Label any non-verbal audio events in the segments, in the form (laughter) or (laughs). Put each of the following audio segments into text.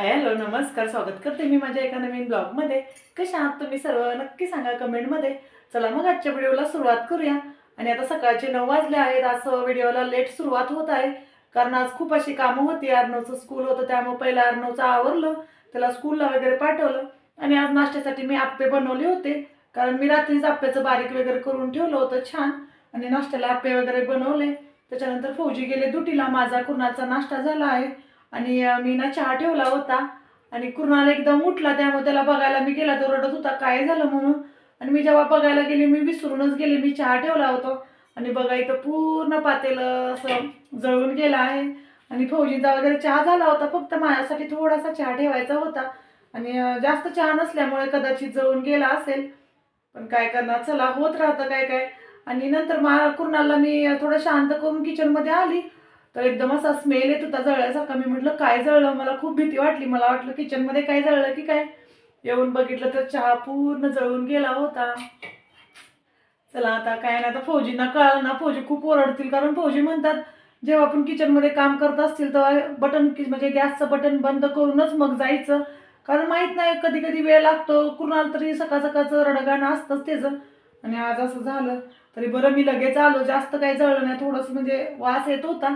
Hello नमस्कार स्वागत करते मी माझ्या एका नवीन ब्लॉगमध्ये कशा आहात तुम्ही सर्व? नक्की सांगा कमेंटमध्ये. चला मग आजच्या व्हिडिओला सुरुवात करूया. आणि आता सकाळचे नऊ वाजले आहेत. आज व्हिडिओला लेट सुरुवात होत आहे. कारण आज खूप अशी कामं होती. अर्णवचं स्कूल होतं. त्यामुळे पहिला अर्णवचं आवरलं. त्याला स्कूलला वगैरे पाठवलं. आणि आज नाश्त्यासाठी मी आप्पे बनवले होते. कारण मी रात्रीच आप्प्याचं बारीक वगैरे करून ठेवलं होतं छान. आणि नाश्त्याला आप्पे वगैरे बनवले. त्याच्यानंतर फौजी गेले. दुटीला माझा कुणाचा नाश्ता झाला आहे. आणि मी ना चहा ठेवला होता. आणि कुर्णाल एकदम उठला त्यामुळे त्याला बघायला मी गेला तो रडत होता काय झालं म्हणून. आणि मी जेव्हा बघायला गेले मी विसरूनच गेले. मी चहा ठेवला होता. आणि बघा इथं पूर्ण पातेलं असं जळून गेलं आहे. आणि फौजींचा वगैरे चहा झाला होता. फक्त माझ्यासाठी थोडासा चहा ठेवायचा होता. आणि जास्त चहा नसल्यामुळे कदाचित जळून गेला असेल. पण काय करणार? चला होत राहतं काय काय. आणि नंतर मा कुर्णालला मी थोडं शांत करून किचनमध्ये आली. तर एकदम असा स्मेल येत होता जळल्यासारखा. मी म्हटलं काय जळलं? मला खूप भीती वाटली. मला वाटलं किचनमध्ये काय जळलं की काय? येऊन बघितलं तर चहा पूर्ण जळून गेला होता. चला आता काय नाही आता फौजींना कळलं ना. फौजी खूप ओरडतील कारण फौजी म्हणतात जेव्हा आपण किचनमध्ये काम करत असतील तेव्हा बटन म्हणजे गॅसचं बटन बंद करूनच मग जायचं. कारण माहीत नाही कधी कधी वेळ लागतो. कुणाला तरी सकाळ सकाळचं रडगाणं असतंच त्याचं. आणि आज असं झालं. तरी बरं मी लगेच आलो. जास्त काही जळलं नाही. थोडंसं म्हणजे वास येत होता.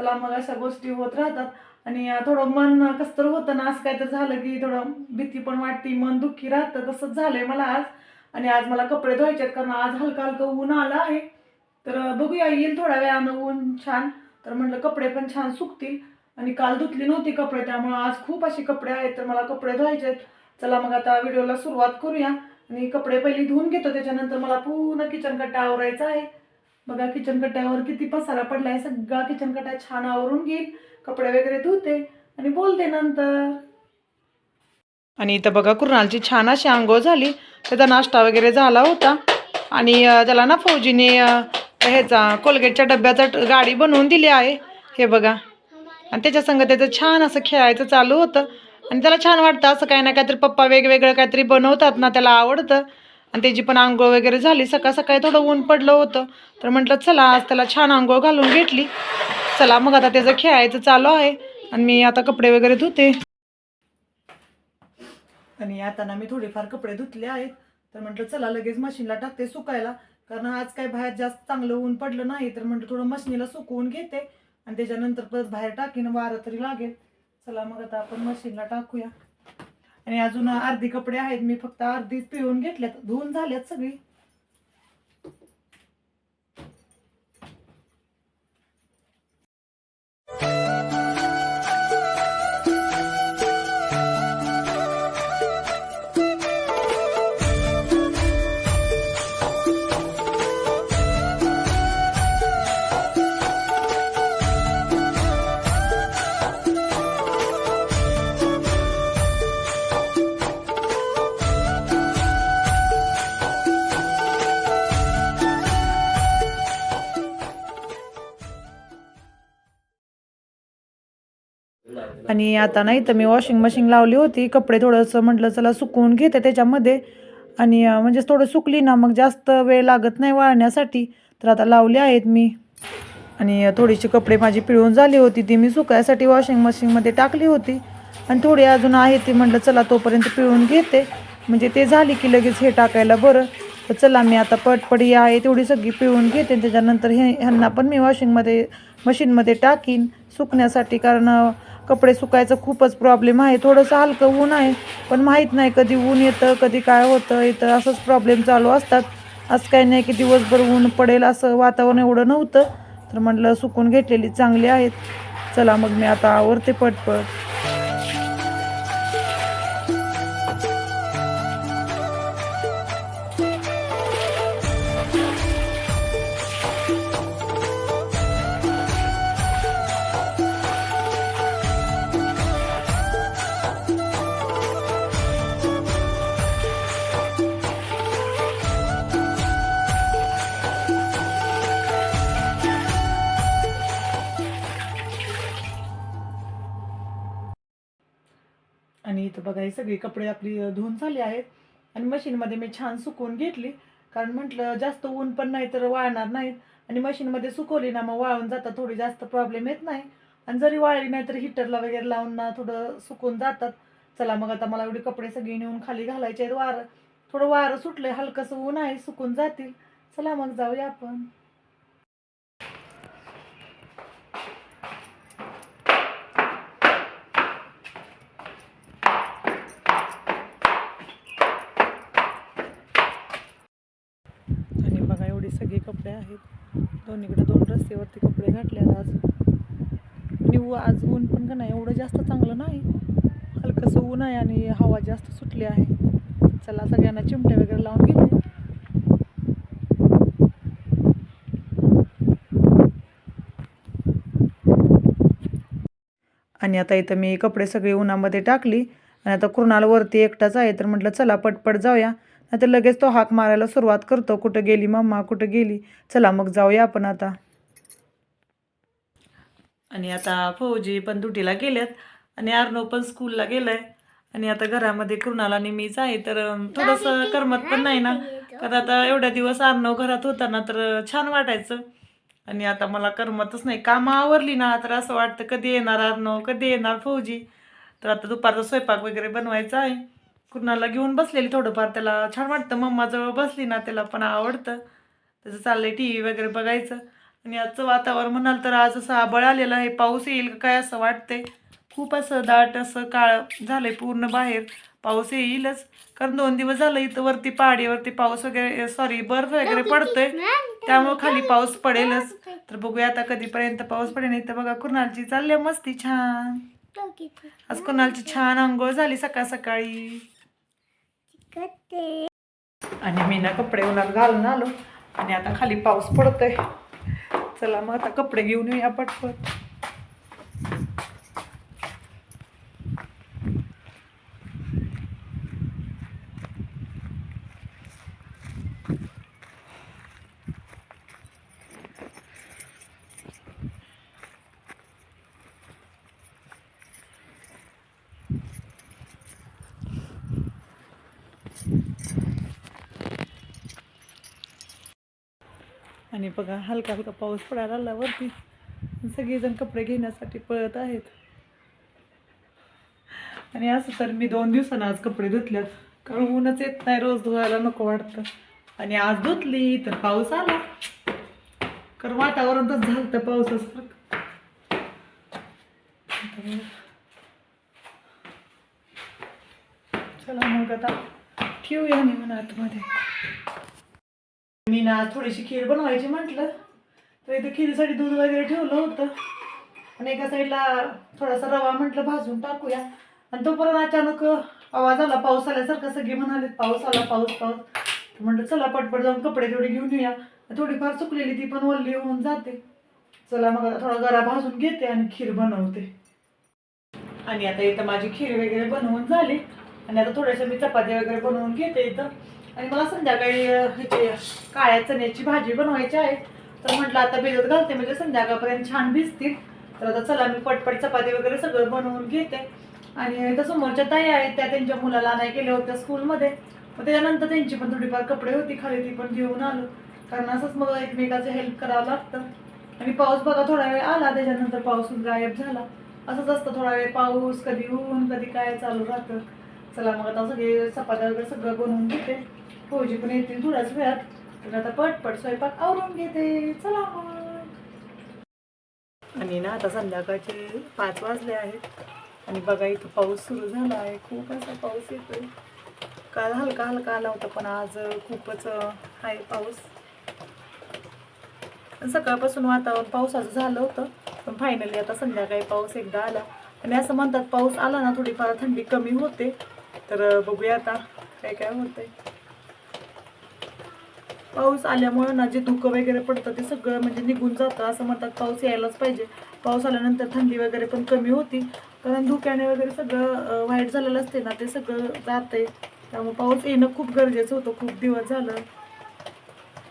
चला मग अशा गोष्टी होत राहतात. आणि थोडं मन कसं तर होतं ना आज काय तर झालं की थोडं भीती पण वाटते मन दुःखी राहतं. तसंच झालंय मला आज. आणि आज मला कपडे धुवायचे आहेत कारण आज हलका हलकं ऊन आलं आहे. तर बघूया येईल थोड्या वेळानं ऊन छान. तर म्हटलं कपडे पण छान सुकतील. आणि काल धुतली नव्हती कपडे त्यामुळे आज खूप असे कपडे आहेत. तर मला कपडे धुवायचे आहेत. चला मग आता व्हिडिओला सुरुवात करूया. आणि कपडे पहिले धुवून घेतो. त्याच्यानंतर मला पूर्ण किचन कट्टा आवरायचा आहे. बघा किचन कट्ट्यावर किती पसारा पडलाय. सगळा किचन कट्टा छान आवरून घेईल कपडे वगैरे धुते आणि बोलते नंतर. आणि इथं बघा कुरणालची छान अशी आंघोळ झाली. त्याचा नाश्ता वगैरे झाला होता. आणि त्याला ना फौजीने ह्याचा कोलगेटच्या डब्याचा गाडी बनवून दिली आहे. हे बघा. आणि त्याच्या संग त्याचं छान असं खेळायचं चालू होतं. आणि त्याला छान वाटतं असं काही ना काहीतरी पप्पा वेगवेगळं काहीतरी बनवतात ना त्याला आवडतं. आणि त्याची पण आंघोळ वगैरे झाली. सकाळ सकाळी थोडं ऊन पडलं होतं. तर म्हटलं चला आज त्याला छान आंघोळ घालून घेतली. चला मग आता त्याचं खेळायचं चालू आहे. आणि मी आता कपडे वगैरे धुते. आणि आता ना मी थोडेफार कपडे धुतले आहेत. तर म्हटलं चला लगेच मशीनला टाकते सुकायला. कारण आज काय बाहेर जास्त चांगलं ऊन पडलं नाही. तर म्हटलं थोडं मशीनीला सुकवून घेते. आणि त्याच्यानंतर परत बाहेर टाकीन वारं तरी लागेल. चला मग आता आपण मशीनला टाकूया. आणि अजून अर्धी कपडे आहेत मी फक्त अर्धीच पिळून घेतल्यात. धुवून झाल्यात सगळी. आणि आता नाही तर मी वॉशिंग मशीन लावली होती. कपडे थोडंसं म्हटलं चला सुकवून घेते त्याच्यामध्ये. आणि म्हणजे थोडं सुकली ना मग जास्त वेळ लागत नाही वाळण्यासाठी. तर आता लावली आहेत मी. आणि थोडीशी कपडे माझी पिळून झाली होती. ती मी सुकायसाठी वॉशिंग मशीनमध्ये टाकली होती. आणि थोडी अजून आहे ती म्हटलं चला तोपर्यंत पिळून घेते. म्हणजे ते झाली की लगेच हे टाकायला बरं. तर चला मी आता पटपडी आहे तेवढी सगळी पिळून घेते. त्याच्यानंतर हे ह्यांना पण मी वॉशिंगमध्ये मशीनमध्ये टाकीन सुकण्यासाठी. कारण कपडे सुकायचं खूपच प्रॉब्लेम आहे. थोडंसं हलकं ऊन आहे पण माहीत नाही कधी ऊन येतं कधी काय होतं. येतं असंच प्रॉब्लेम चालू असतात. असं काही नाही की दिवसभर ऊन पडेल असं वातावरण एवढं नव्हतं. तर म्हटलं सुकून घेतलेली चांगली आहेत. चला मग मी आता आवरते पटपट. सगळी कपडे आपली धुवून झाली आहेत. आणि मशीनमध्ये मी छान सुकवून घेतली. कारण म्हटलं जास्त ऊन पण नाही तर वाळणार नाहीत. आणि मशीनमध्ये सुकवली ना मग वाळून जातात थोडी जास्त प्रॉब्लेम येत नाही. आणि जरी वाळली नाही तर हिटरला वगैरे लावून ना थोडं सुकून जातात. चला मग आता मला एवढे कपडे सगळे नेऊन खाली घालायचे आहेत. वारं थोडं वारं सुटलं हलकंसं ऊन आहे सुकून जातील. चला मग जाऊया आपण आणि बघा एवढी सगळी कपडे आहेत. दोन्हीकडे दोन रस्त्यावरती कपडे घातले आज. आणि आज ऊन पण का नाही एवढं जास्त चांगलं नाही. हलकंसं ऊन आहे आणि हवा जास्त सुटली आहे. चला सगळ्यांना चिमटे वगैरे लावून घेते. आणि आता इथं मी कपडे सगळे उन्हामध्ये टाकली. आणि आता कृणाल वरती एकटाच आहे तर म्हटलं चला पटपट जाऊया. नाहीतर लगेच तो हाक मारायला सुरुवात करतो. कुठं गेली मम्मा कुठं गेली? चला मग जाऊया आपण आता. आणि आता फौजी पण दुटीला गेल्यात आणि अर्णव पण स्कूलला गेलाय. आणि आता घरामध्ये कुणाला आणि मीच आहे तर थोडंसं करमत पण नाही ना. कारण आता एवढ्या दिवस अर्णव घरात होता ना तर छान वाटायचं. आणि आता मला करमतच नाही. कामं आवरली ना तर असं वाटतं कधी येणार अर्णव? कधी येणार फौजी? तर आता दुपारचा स्वयंपाक वगैरे बनवायचा आहे. कुणाला घेऊन बसलेली थोडंफार त्याला छान वाटतं. मम्माजवळ बसली ना त्याला पण आवडतं. त्याचं चाललंय टी व्ही वगैरे बघायचं. आणि आजचं वातावरण म्हणाल तर आज असं आबळ आलेलं आहे. पाऊस येईल का काय असं वाटतंय. खूप असं दाट असं काळ झालंय पूर्ण बाहेर. पाऊस येईलच. कारण दोन दिवस झालं इथं वरती पहाडीवरती पाऊस वगैरे सॉरी बर्फ वगैरे पडतोय. त्यामुळे खाली पाऊस पडेलच. तर बघूया आता कधीपर्यंत पाऊस पडेल. नाही तर बघा कुणालची चालली मस्ती छान. आज कुणालची छान आंघोळ झाली सकाळ सकाळी. आणि मी ना कपडे उन्हात घालून आलो. आणि आता खाली पाऊस पडतोय. चला मग आता कपडे घेऊन येऊया पटपट. आणि बघा हलका हलका पाऊस पडायला आला वरती. सगळेजण कपडे घेण्यासाठी पळत आहेत. आणि असं तर मी दोन दिवसानं आज कपडे धुतल्यात. कारण ऊनच येत नाही रोज धुवायला नको वाटतं. आणि आज धुतली तर पाऊस आला. कारण वातावरण तर झालं तर पावसासारखं. चला मग आता ठेवूया मी म्हणा आतमध्ये मी ना थोडीशी खीर बनवायची म्हटलं. तर इथं खीरीसाठी दूध वगैरे ठेवलं होतं. आणि एका साईडला थोडासा रवा म्हटलं भाजून टाकूया. आणि तोपर्यंत अचानक आवाज आला पाऊस आल्यासारखं सगळे म्हणाले पाऊस आला पाऊस पाऊस. म्हटलं चला पटपट जाऊन कपडे थोडे घेऊन येऊया. थोडीफार सुकलेली ती पण वल्ली होऊन जाते. चला मग थोडा गरा भाजून घेते आणि खीर बनवते. आणि आता इथं माझी खीर वगैरे बनवून झाली. आणि आता थोड्याशा मी चपाती वगैरे बनवून घेते इथं. आणि मला संध्याकाळी ह्याची काळ्या चण्याची भाजी बनवायची आहे तर म्हटलं आता भिजत घालते म्हणजे संध्याकाळपर्यंत छान भिजतील तर आता चला मी पटपट चपाती वगैरे सगळं बनवून घेते. आणि इथं समोरच्या ताई आहेत त्या त्यांच्या मुलाला नाही गेल्या होत्या स्कूलमध्ये. मग त्याच्यानंतर त्यांची पण थोडीफार कपडे होती खाली ती पण घेऊन आलो. कारण असंच मग एकमेकाचं हेल्प करावं लागतं. आणि पाऊस बघा थोडा वेळ आला त्याच्यानंतर पाऊस गायब झाला. असंच असतं थोडा वेळ पाऊस कधी ऊन कधी काय चालू राहतं. चला मग आता सगळे चपात्या वगैरे सगळं बनवून घेते. फौजी पण येतील थोड्याच वेळात. तर आता पटपट स्वयंपाक आवरून घेते. चला मग. आणि ना आता संध्याकाळचे पाच वाजले आहेत. आणि बघा इथं पाऊस सुरू झाला आहे खूप असा पाऊस येतोय. काल हलका हलका आला होता पण आज खूपच आहे पाऊस. सकाळपासून वातावरण पावसाचं झालं होतं. पण फायनली आता संध्याकाळी पाऊस एकदा आला. आणि असं म्हणतात पाऊस आला ना थोडीफार थंडी कमी होते. तर बघूया आता काय काय होतंय. पाऊस आल्यामुळं ना जे धुकं वगैरे पडतं ते सगळं म्हणजे निघून जातं. असं म्हणतात पाऊस यायलाच पाहिजे. पाऊस आल्यानंतर थंडी वगैरे पण कमी होती. कारण धुक्याने वगैरे सगळं वाईट झालेलं असते ना ते सगळं जाते त्यामुळे पाऊस येणं खूप गरजेचं होतं. खूप दिवस झालं.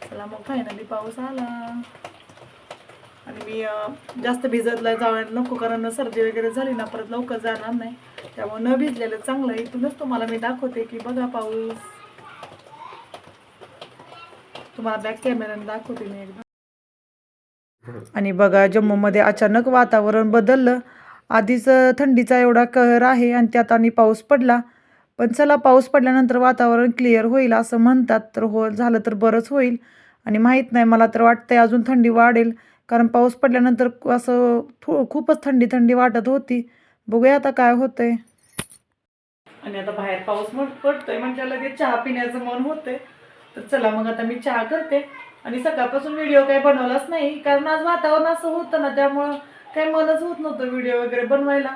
चला मग फायनली पाऊस आला. आणि मी जास्त भिजतला जायला नको कारण सर्दी वगैरे झाली ना परत लवकर जाणार नाही. त्यामुळे न भिजलेलं चांगलं इथूनच तुम्हाला मी दाखवते की बघा पाऊस. तुम्हाला बॅक कॅमेऱ्याने दाखवते मी एकदा. (laughs) आणि बघा जम्मूमध्ये अचानक वातावरण बदललं. आधीच थंडीचा एवढा कहर आहे आणि त्यात आणि पाऊस पडला. पण चला पाऊस पडल्यानंतर वातावरण क्लिअर होईल असं म्हणतात. तर हो झालं तर बरंच होईल. आणि माहीत नाही मला तर वाटतंय अजून थंडी वाढेल. कारण पाऊस पडल्यानंतर असं थो खूपच थंडी थंडी वाटत होती. बघूया आता काय होतंय. आणि आता बाहेर पाऊस पडतोय म्हणजे लगेच चहा पिण्याचं मन होतंय. तर चला मग आता मी चहा करते. आणि सकाळपासून व्हिडिओ काही बनवलाच नाही कारण आज वातावरण असं होतं ना त्यामुळं काही मनच होत नव्हतं व्हिडिओ वगैरे बनवायला.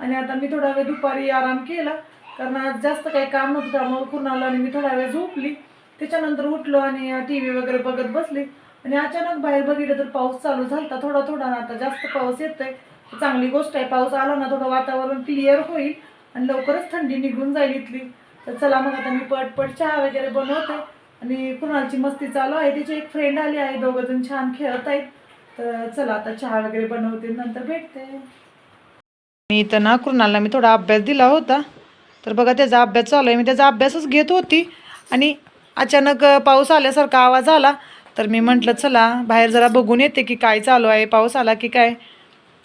आणि आता मी थोडा वेळ दुपारी आराम केला कारण आज जास्त काही काम नव्हतं त्यामुळं कुणाला आणि मी थोडा वेळ झोपली. त्याच्यानंतर उठलो आणि टी व्ही वगैरे बघत बसली. आणि अचानक बाहेर बघितलं तर पाऊस चालू झाला थोडा थोडा ना आता जास्त पाऊस येतोय. चांगली गोष्ट आहे पाऊस आला ना थोडं वातावरण क्लिअर होईल. आणि लवकरच थंडी निघून जाईल इथली. तर चला मग आता मी पटपट चहा वगैरे बनवते. आणि कुणालची मस्ती चालू आहे? तिची एक फ्रेंड आली आहे. दोघं जण छान खेळत आहेत. तर चला आता चहा वगैरे बनवते. नंतर भेटते. मी इथं ना कुणालला मी थोडा अभ्यास दिला होता. तर बघा त्याचा अभ्यास चालू आहे. मी त्याचा अभ्यासच घेत होती. आणि अचानक पाऊस आल्यासारखा आवाज आला. तर मी म्हटलं चला बाहेर जरा बघून येते की काय चालू आहे? पाऊस आला की काय?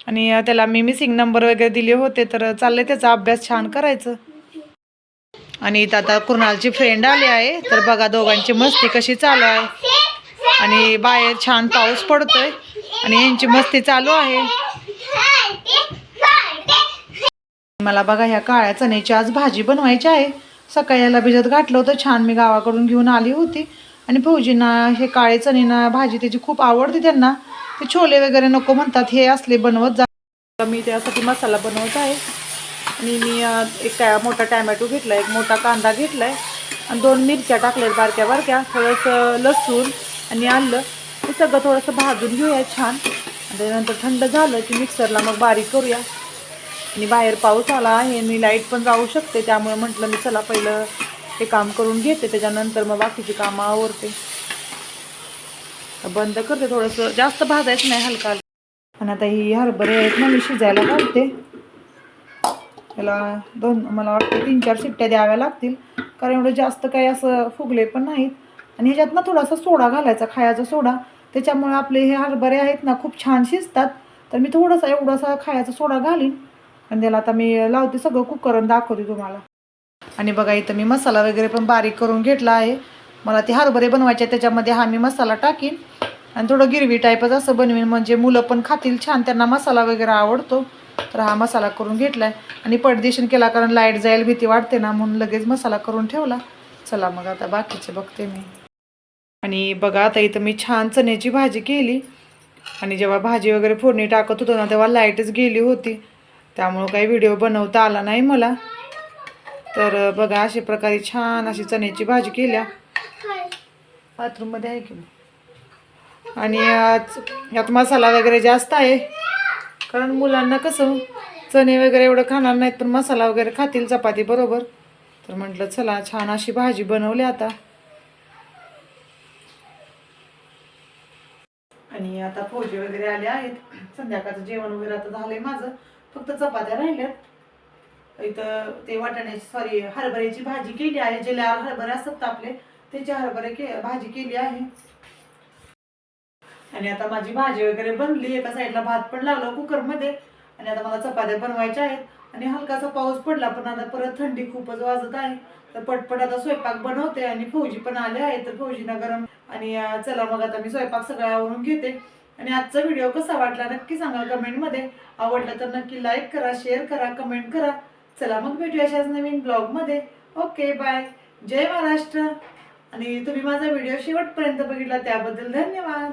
आणि त्याला मी मिसिंग नंबर वगैरे दिले होते. तर चाललंय त्याचा अभ्यास छान करायचं. आणि इथं आता कुणालची फ्रेंड आली आहे. तर बघा दोघांची मस्ती कशी चालू आहे. आणि बाहेर छान पाऊस पडतोय. आणि यांची मस्ती चालू आहे. मला बघा ह्या काळ्या चण्याची आज भाजी बनवायची आहे. सकाळी याला भिजत घातलं होतं. छान मी गावाकडून घेऊन आली होती. आणि भाऊजींना हे काळे चणेना भाजी त्याची खूप आवडते त्यांना. ते छोले वगैरे नको म्हणतात. हे असले बनवत जा. मी त्यासाठी मसाला बनवत आहे. मी मी एक काय मोठा टॅमॅटो घेतला एक मोठा कांदा घेतला आहे आणि दोन मिरच्या टाकल्यात बारक्या बारक्या थोडंसं लसूण आणि आलं. हे सगळं थोडंसं भाजून घेऊया छान. त्यानंतर थंड झालं की मिक्सरला मग बारीक करूया. आणि बाहेर पाऊस आला आहे आणि लाइट पण जाऊ शकते त्यामुळे म्हटलं मी चला पहिलं हे काम करून घेते त्याच्यानंतर मग बाकीची कामं आवरते. बंद करते थोडंसं जास्त भाजायचं नाही हलका हलका. आणि आता ही हरभरे आहेत ना मी शिजायला घालते. याला दोन मला वाटतं तीन चार शिट्ट्या द्याव्या लागतील. कारण एवढं जास्त काही असं फुगले पण नाहीत. आणि ह्याच्यात ना थोडासा सोडा घालायचा खायचा सोडा. त्याच्यामुळे आपले हे हरभरे आहेत ना खूप छान शिजतात. तर मी थोडासा एवढासा खायचा सोडा घालीन. आणि त्याला आता मी लावते सगळं कुकर दाखवते तुम्हाला. आणि बघा इथं मी मसाला वगैरे पण बारीक करून घेतला आहे. मला ते हरभरे बनवायचे त्याच्यामध्ये हा मी मसाला टाकीन. आणि थोडं गिरवी टाईपच असं बनवीन. म्हणजे मुलं पण खातील छान त्यांना मसाला वगैरे आवडतो. तर हा मसाला करून घेतला आहे आणि पडदेशन केला कारण लाइट जाईल भीती वाटते ना म्हणून लगेच मसाला करून ठेवला. चला मग आता बाकीचे बघते मी. आणि बघा आता इथं मी छान चण्याची भाजी केली. आणि जेव्हा भाजी वगैरे फोडणी टाकत होतो ना तेव्हा लाईटच गेली होती. त्यामुळं काही व्हिडिओ बनवता आला नाही मला. तर बघा अशा प्रकारे छान अशी चण्याची भाजी केल्या. बाथरूममध्ये आहे की आणि आज यात मसाला वगैरे जास्त आहे. कारण मुलांना कसं चणे वगैरे एवढं खाणार नाहीत पण मसाला वगैरे खातील चपाती बरोबर. तर म्हटलं चला छान अशी भाजी बनवली आता. आणि आता फौजी वगैरे आले आहेत. संध्याकाळचं जेवण वगैरे आता झालंय माझं. फक्त चपात्या राहिल्यात. इथं ते वाटाण्याची सॉरी हरभऱ्याची भाजी केली आहे. जे लाल हरभरे असतात आपले त्याची हरभरे के भाजी केली आहे. आणि आता माझी भाजी वगैरे बनली एका साईडला भात पण लावला कुकरमध्ये. आणि आता मला चपात्या बनवायच्या आहेत. आणि हलकासा पाऊस पडला पण आता परत थंडी खूपच वाजत आहे. तर पटपट आता स्वयंपाक बनवते आणि फौजी पण आले आहेत तर फौजीना गरम आणि चला मग आता मी स्वयंपाक सगळ्यावरून घेते. आणि आजचा व्हिडिओ कसा वाटला नक्की सांगा कमेंटमध्ये. आवडला तर नक्की लाईक करा शेअर करा कमेंट करा. चला मग भेटूया अशाच नवीन ब्लॉगमध्ये. ओके बाय जय महाराष्ट्र. आणि तुम्ही माझा व्हिडिओ शेवटपर्यंत बघितला त्याबद्दल धन्यवाद.